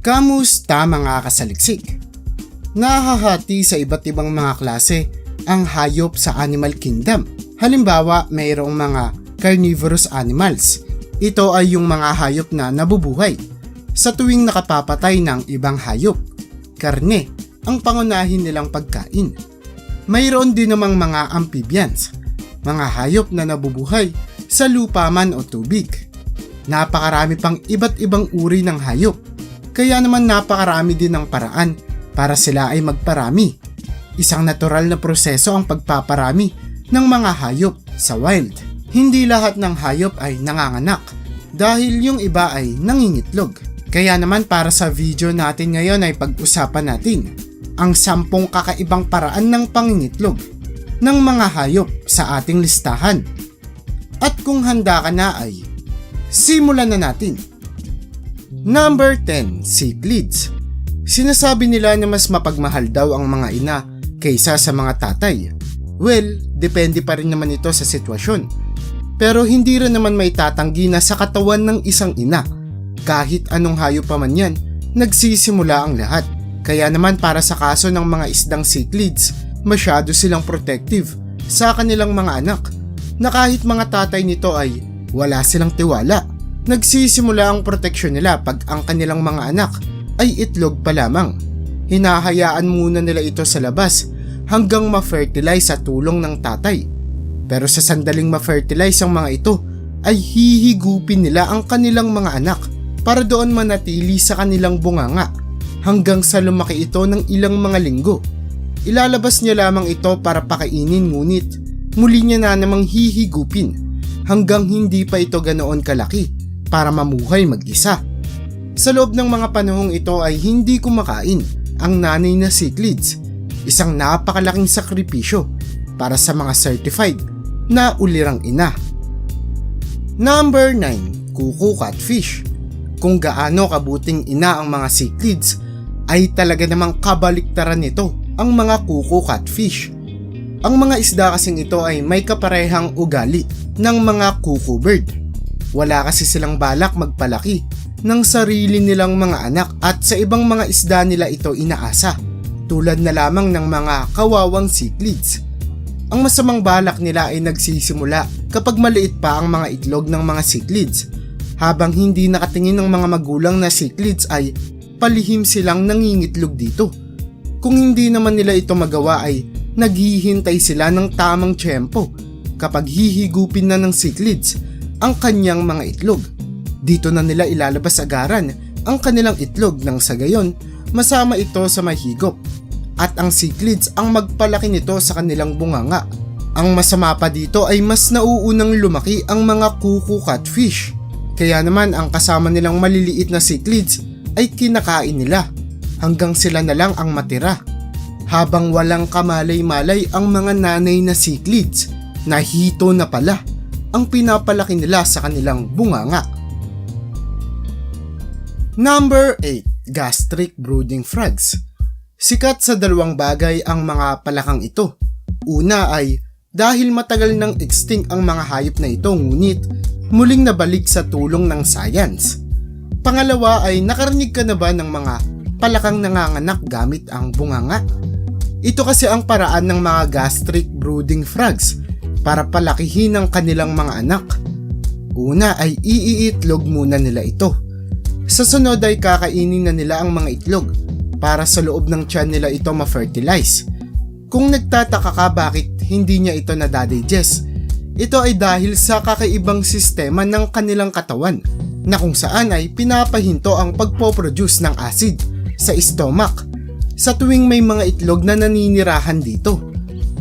Kamusta mga kasaliksik? Nahahati sa iba't ibang mga klase ang hayop sa animal kingdom. Halimbawa, mayroong mga carnivorous animals. Ito ay yung mga hayop na nabubuhay. Sa tuwing nakapapatay ng ibang hayop, karne ang pangunahin nilang pagkain. Mayroon din namang mga amphibians, mga hayop na nabubuhay sa lupa man o tubig. Napakarami pang iba't ibang uri ng hayop, kaya naman napakarami din ng paraan para sila ay magparami. Isang natural na proseso ang pagpaparami ng mga hayop sa wild. Hindi lahat ng hayop ay nanganganak dahil yung iba ay nangingitlog. Kaya naman para sa video natin ngayon ay pag-usapan natin ang sampung kakaibang paraan ng pangingitlog ng mga hayop sa ating listahan. At kung handa ka na ay simulan na natin. Number 10, cichlids. Sinasabi nila na mas mapagmahal daw ang mga ina kaysa sa mga tatay. Well, depende pa rin naman ito sa sitwasyon. Pero hindi rin naman may tatanggi na sa katawan ng isang ina. Kahit anong hayop pa man yan, nagsisimula ang lahat. Kaya naman para sa kaso ng mga isdang cichlids, masyado silang protective sa kanilang mga anak na kahit mga tatay nito ay wala silang tiwala. Nagsisimula ang proteksyon nila pag ang kanilang mga anak ay itlog pa lamang. Hinahayaan muna nila ito sa labas hanggang ma-fertilize sa tulong ng tatay. Pero sa sandaling ma-fertilize ang mga ito, ay hihigupin nila ang kanilang mga anak para doon manatili sa kanilang bunganga hanggang sa lumaki ito ng ilang mga linggo. Ilalabas niya lamang ito para pakainin ngunit muli niya na namang hihigupin hanggang hindi pa ito ganoon kalaki para mamuhay mag-isa. Sa loob ng mga panahong ito ay hindi kumakain ang nanay na cichlids, isang napakalaking sakripisyo para sa mga certified na ulirang ina. Number 9, kuku catfish. Kung gaano kabuting ina ang mga cichlids ay talaga namang kabaliktaran nito ang mga kuku catfish. Ang mga isda kasing ito ay may kaparehang ugali ng mga kuku bird. Wala kasi silang balak magpalaki ng sarili nilang mga anak at sa ibang mga isda nila ito inaasa tulad na lamang ng mga kawawang cichlids. Ang masamang balak nila ay nagsisimula kapag maliit pa ang mga itlog ng mga cichlids habang hindi nakatingin ng mga magulang na cichlids ay palihim silang nangingitlog dito. Kung hindi naman nila ito magawa ay naghihintay sila ng tamang tiyempo kapag hihigupin na ng cichlids ang kanyang mga itlog. Dito na nila ilalabas agaran ang kanilang itlog nang sa gayon masama ito sa mahigop at ang cichlids ang magpalaki nito sa kanilang bunganga. Ang masama pa dito ay mas nauunang lumaki ang mga kuku catfish. Kaya naman ang kasama nilang maliliit na cichlids ay kinakain nila hanggang sila na lang ang matira. Habang walang kamalay-malay ang mga nanay na cichlids na hito na pala ang pinapalaki nila sa kanilang bunganga. Number 8. Gastric Brooding Frogs Sikat sa dalawang bagay ang mga palakang ito. Una ay dahil matagal nang extinct ang mga hayop na ito ngunit muling nabalik sa tulong ng science. Pangalawa ay nakarinig ka na ba ng mga palakang nanganganak gamit ang bunganga? Ito kasi ang paraan ng mga gastric brooding frogs para palakihin ang kanilang mga anak. Una ay iiitlog muna nila ito. Sa sunod ay kakainin na nila ang mga itlog para sa loob ng tiyan nila ito ma-fertilize. Kung nagtataka ka bakit hindi niya ito nadadigest, ito ay dahil sa kakaibang sistema ng kanilang katawan na kung saan ay pinapahinto ang pagpoproduce ng acid sa stomach sa tuwing may mga itlog na naninirahan dito.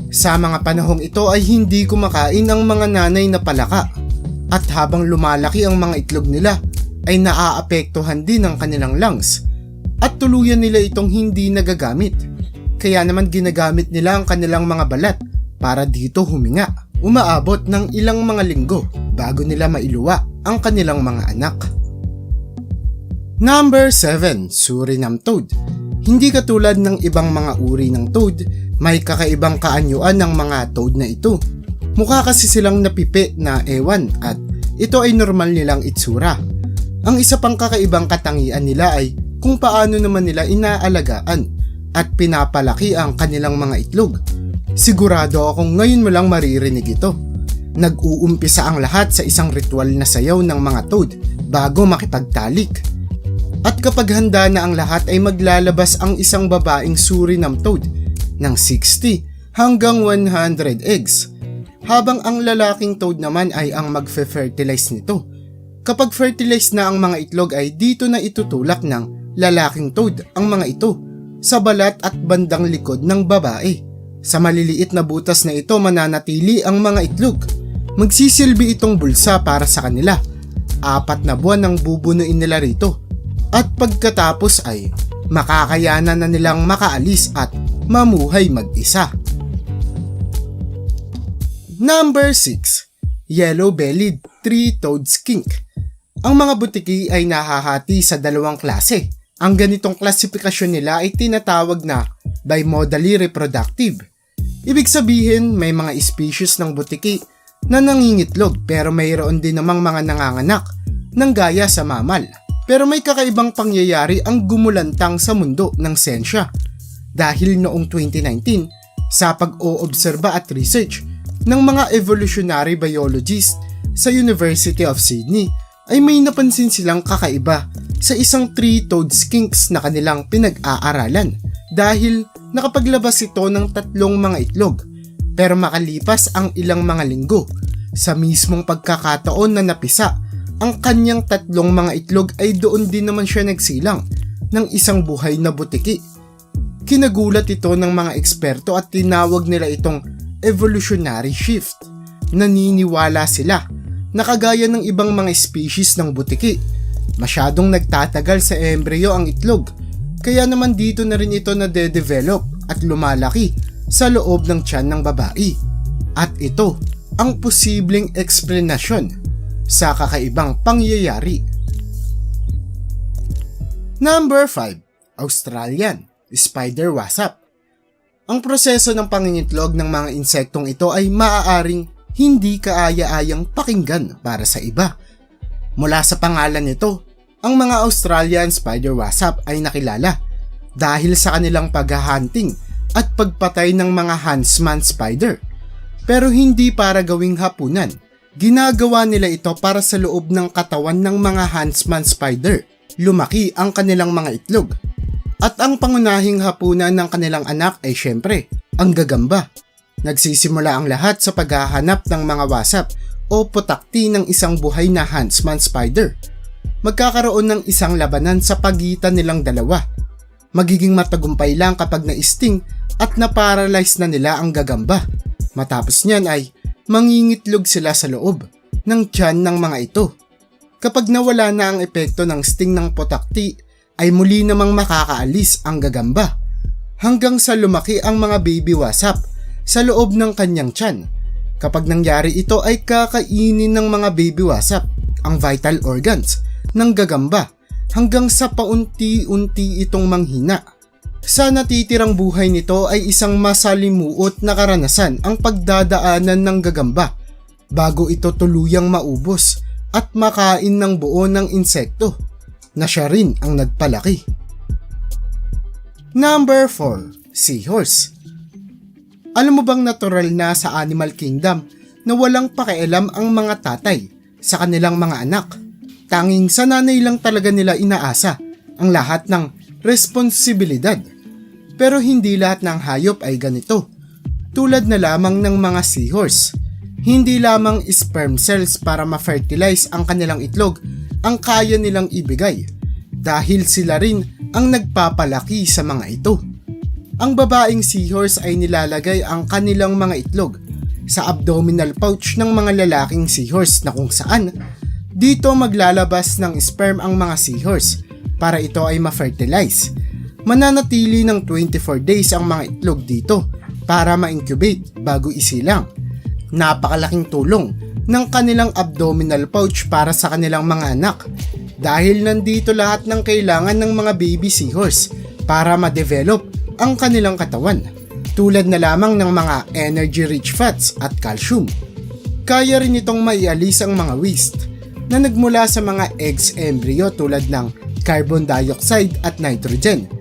Sa mga panahong ito ay hindi kumakain ang mga nanay na palaka at habang lumalaki ang mga itlog nila ay naaapektuhan din ang kanilang lungs at tuluyan nila itong hindi nagagamit. Kaya naman ginagamit nila ang kanilang mga balat para dito huminga. Umaabot ng ilang mga linggo bago nila mailuwa ang kanilang mga anak. Number 7. Suriname Toad Hindi katulad ng ibang mga uri ng toad, may kakaibang kaanyuan ng mga toad na ito. Mukha kasi silang napipi na ewan at ito ay normal nilang itsura. Ang isa pang kakaibang katangian nila ay kung paano naman nila inaalagaan at pinapalaki ang kanilang mga itlog. Sigurado akong ngayon mo lang maririnig ito. Nag-uumpisa ang lahat sa isang ritual na sayaw ng mga toad bago makipagtalik. At kapag handa na ang lahat ay maglalabas ang isang babaeng suri ng toad ng 60 hanggang 100 eggs. Habang ang lalaking toad naman ay ang magfe-fertilize nito. Kapag fertilize na ang mga itlog ay dito na itutulak ng lalaking toad ang mga ito sa balat at bandang likod ng babae. Sa maliliit na butas na ito mananatili ang mga itlog. Magsisilbi itong bulsa para sa kanila. Apat na buwan ang bubunuin nila rito. At pagkatapos ay makakayanan na nilang makaalis at mamuhay mag-isa. Number 6. Yellow-bellied three-toed skink. Ang mga butiki ay nahahati sa dalawang klase. Ang ganitong klasifikasyon nila ay tinatawag na bimodally reproductive. Ibig sabihin may mga species ng butiki na nangingitlog pero mayroon din namang mga nanganganak ng gaya sa mamal. Pero may kakaibang pangyayari ang gumulantang sa mundo ng sensya. Dahil noong 2019 sa pag-oobserba at research ng mga evolutionary biologists sa University of Sydney ay may napansin silang kakaiba sa isang three-toed skinks na kanilang pinag-aaralan dahil nakapaglabas ito ng tatlong mga itlog pero makalipas ang ilang mga linggo sa mismong pagkakataon na napisa ang kanyang tatlong mga itlog ay doon din naman siya nagsilang ng isang buhay na butiki. Kinagulat ito ng mga eksperto at tinawag nila itong evolutionary shift. Naniniwala sila na kagaya ng ibang mga species ng butiki, masyadong nagtatagal sa embryo ang itlog, kaya naman dito na rin ito na de-develop at lumalaki sa loob ng tiyan ng babae. At ito ang posibleng eksplanasyon sa kakaibang pangyayari. Number 5. Australian Spider Wasp Ang proseso ng pangingitlog ng mga insektong ito ay maaaring hindi kaaya-ayang pakinggan para sa iba. Mula sa pangalan nito, ang mga Australian spider wasp ay nakilala dahil sa kanilang paghahunting at pagpatay ng mga huntsman spider. Pero hindi para gawing hapunan. Ginagawa nila ito para sa loob ng katawan ng mga huntsman spider. Lumaki ang kanilang mga itlog. At ang pangunahing hapunan ng kanilang anak ay syempre, ang gagamba. Nagsisimula ang lahat sa paghahanap ng mga wasap o putakti ng isang buhay na huntsman spider. Magkakaroon ng isang labanan sa pagitan nilang dalawa. Magiging matagumpay lang kapag na-sting at na-paralyze na nila ang gagamba. Matapos niyan ay mangingitlog sila sa loob ng tiyan ng mga ito. Kapag nawala na ang epekto ng sting ng putakti, ay muli namang makakaalis ang gagamba hanggang sa lumaki ang mga baby wasap sa loob ng kanyang tiyan. Kapag nangyari ito ay kakainin ng mga baby wasap ang vital organs ng gagamba hanggang sa paunti-unti itong manghina. Sa natitirang buhay nito ay isang masalimuot na karanasan ang pagdadaanan ng gagamba bago ito tuluyang maubos at makain ng buo ng insekto na siya rin ang nagpalaki. Number 4. Seahorse Alam mo bang natural na sa Animal Kingdom na walang pakialam ang mga tatay sa kanilang mga anak? Tanging sa nanay lang talaga nila inaasa ang lahat ng responsibilidad. Pero hindi lahat ng hayop ay ganito. Tulad na lamang ng mga seahorse. Hindi lamang sperm cells para ma-fertilize ang kanilang itlog ang kaya nilang ibigay dahil sila rin ang nagpapalaki sa mga ito. Ang babaeng seahorse ay nilalagay ang kanilang mga itlog sa abdominal pouch ng mga lalaking seahorse na kung saan dito maglalabas ng sperm ang mga seahorse para ito ay ma-fertilize. Mananatili ng 24 days ang mga itlog dito para ma-incubate bago isilang. Napakalaking tulong ng kanilang abdominal pouch para sa kanilang mga anak dahil nandito lahat ng kailangan ng mga baby seahorse para ma-develop ang kanilang katawan tulad na lamang ng mga energy-rich fats at calcium. Kaya rin itong maialis ang mga waste na nagmula sa mga eggs embryo tulad ng carbon dioxide at nitrogen.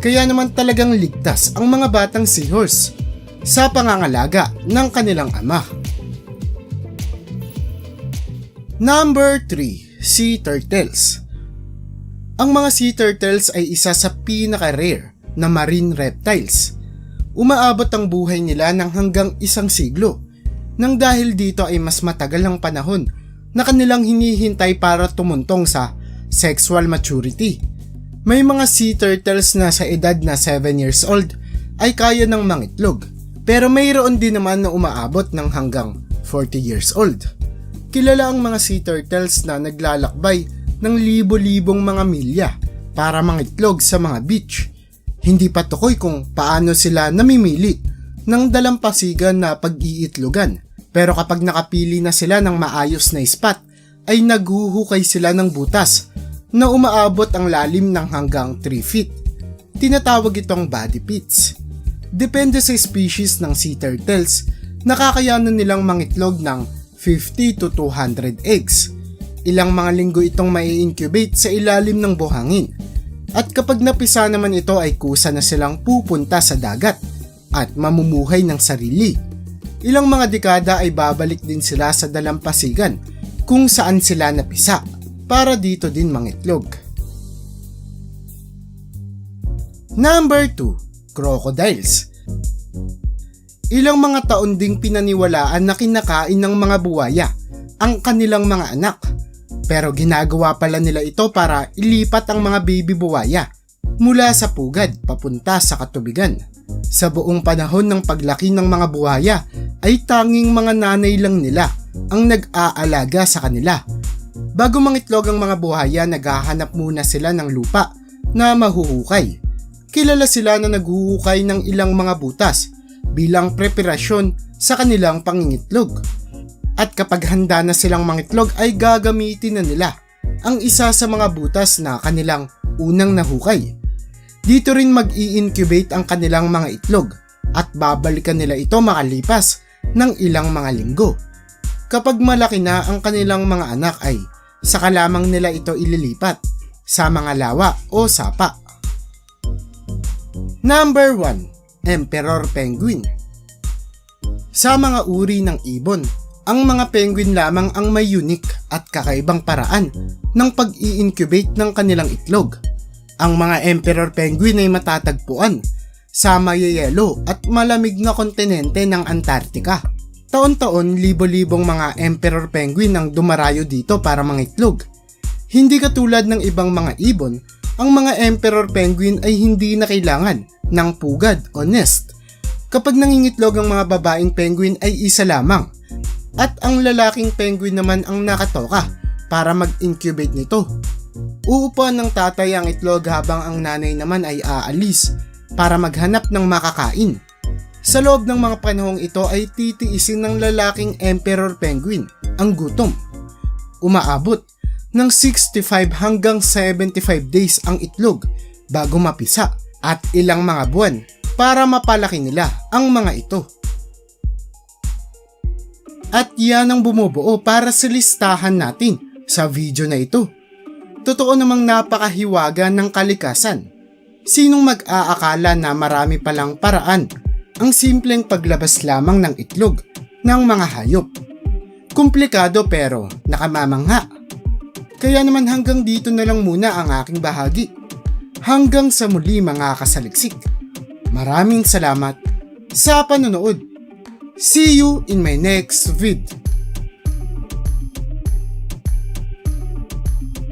Kaya naman talagang ligtas ang mga batang seahorse sa pangangalaga ng kanilang ama. Number 3. Sea Turtles Ang mga sea turtles ay isa sa pinaka-rare na marine reptiles. Umaabot ang buhay nila ng hanggang isang siglo nang dahil dito ay mas matagal ang panahon na kanilang hinihintay para tumuntong sa sexual maturity. May mga sea turtles na sa edad na 7 years old ay kaya ng mangitlog pero mayroon din naman na umaabot ng hanggang 40 years old. Kilala ang mga sea turtles na naglalakbay ng libo-libong mga milya para mangitlog sa mga beach. Hindi pa tukoy kung paano sila namimili ng dalampasigan na pag-iitlogan. Pero kapag nakapili na sila ng maayos na spot, ay naghuhukay sila ng butas na umaabot ang lalim ng hanggang 3 feet. Tinatawag itong body pits. Depende sa species ng sea turtles, nakakayanan nilang mangitlog ng 50 to 200 eggs. Ilang mga linggo itong mai incubate sa ilalim ng buhangin. At kapag napisa naman ito ay kusa na silang pupunta sa dagat at mamumuhay ng sarili. Ilang mga dekada ay babalik din sila sa dalampasigan kung saan sila napisa para dito din mangitlog. Number 2. Crocodiles Ilang mga taon ding pinaniwalaan na kinakain ng mga buwaya ang kanilang mga anak. Pero ginagawa pala nila ito para ilipat ang mga baby buwaya mula sa pugad papunta sa katubigan. Sa buong panahon ng paglaki ng mga buhaya ay tanging mga nanay lang nila ang nag-aalaga sa kanila. Bago mangitlog ang mga buhaya, naghahanap muna sila ng lupa na mahuhukay. Kilala sila na naghuhukay ng ilang mga butas bilang preparasyon sa kanilang pangingitlog. At kapag handa na silang mangitlog ay gagamitin na nila ang isa sa mga butas na kanilang unang nahukay. Dito rin mag-i-incubate ang kanilang mga itlog at babalikan nila ito makalipas ng ilang mga linggo. Kapag malaki na ang kanilang mga anak ay saka lamang nila ito ililipat sa mga lawa o sapa. Number 1. Emperor Penguin Sa mga uri ng ibon, ang mga penguin lamang ang may unique at kakaibang paraan ng pag-i-incubate ng kanilang itlog. Ang mga emperor penguin ay matatagpuan sa mayayelo at malamig na kontinente ng Antarctica. Taon-taon, libo-libong mga emperor penguin ang dumarayo dito para mangitlog. Hindi katulad ng ibang mga ibon, ang mga emperor penguin ay hindi na kailangan ng pugad o nest. Kapag nangingitlog ang mga babaeng penguin ay isa lamang at ang lalaking penguin naman ang nakatoka para mag-incubate nito. Uupuan ng tatay ang itlog habang ang nanay naman ay aalis para maghanap ng makakain. Sa loob ng mga panahong ito ay titiisin ng lalaking emperor penguin ang gutom. Umaabot ng 65 hanggang 75 days ang itlog bago mapisa at ilang mga buwan para mapalaki nila ang mga ito. At yan ang bumubuo para sa listahan natin sa video na ito. Totoo namang napakahiwaga ng kalikasan. Sinong mag-aakala na marami palang paraan ang simpleng paglabas lamang ng itlog ng mga hayop. Komplikado pero nakamamangha. Kaya naman hanggang dito na lang muna ang aking bahagi. Hanggang sa muli mga kasaliksik. Maraming salamat sa panonood. See you in my next vid.